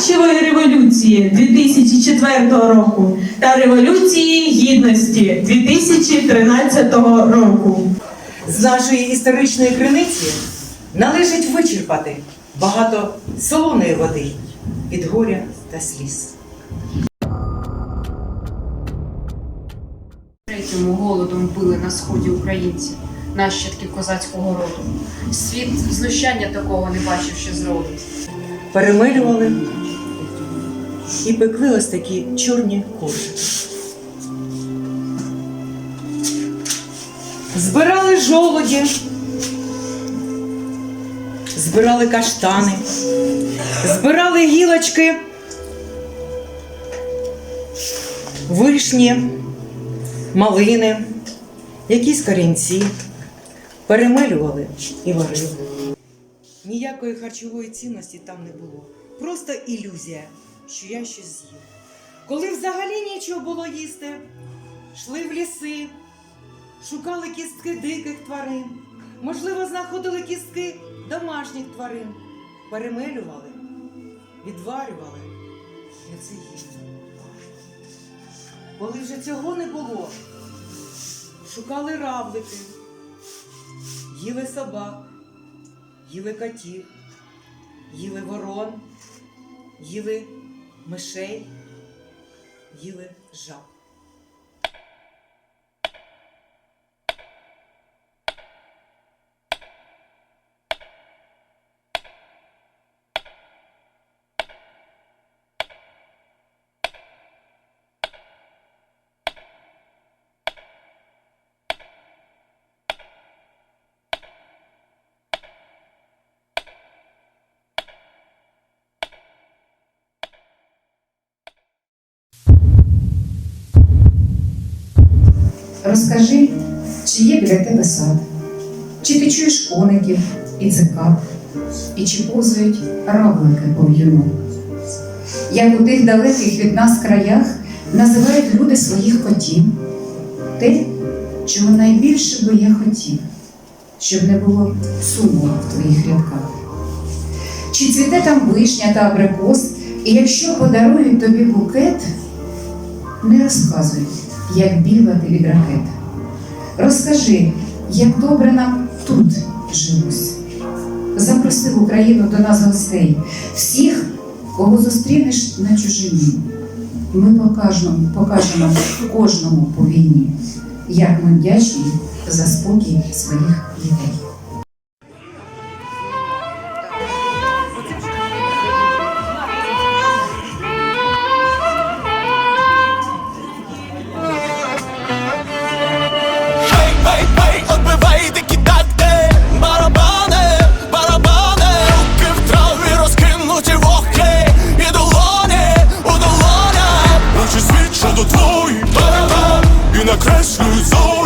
помаранчевої революції 2004 року та Революції Гідності 2013 року. З нашої історичної криниці належить вичерпати багато солоної води від горя та сліз. Третьому голодом били на сході українці, нащадки козацького роду. Світ знущання такого не бачив ще зроду. Перемилювали і пекли ось такі чорні коржики. Збирали жолоді, збирали каштани, збирали гілочки, вишні, малини, якісь корінці, перемилювали і варили. Ніякої харчової цінності там не було. Просто ілюзія, що я щось з'їв. Коли взагалі нічого було їсти, йшли в ліси, шукали кістки диких тварин, можливо, знаходили кістки домашніх тварин, перемелювали, відварювали і це їли. Коли вже цього не було, шукали равлики, їли собак їли котів, їли ворон, їли мишей, їли жаб. Розкажи, чи є біля тебе сад, чи ти чуєш коників і цикад, і чи повзають равлики по в'юну. Як у тих далеких від нас краях називають люди своїх котів, те, чого найбільше би я хотів, щоб не було суму в твоїх рядках. Чи цвіте там вишня та абрикос, і якщо подарують тобі букет, не розказуй, як бігати від ракет. Розкажи, як добре нам тут жилось. Запроси в Україну до нас гостей, всіх, кого зустрінеш на чужині. Ми покажемо, покажемо кожному по війні, як ми вдячні за спокій своїх дітей. Очі свідчать до твої Барабан І накреслюють зорі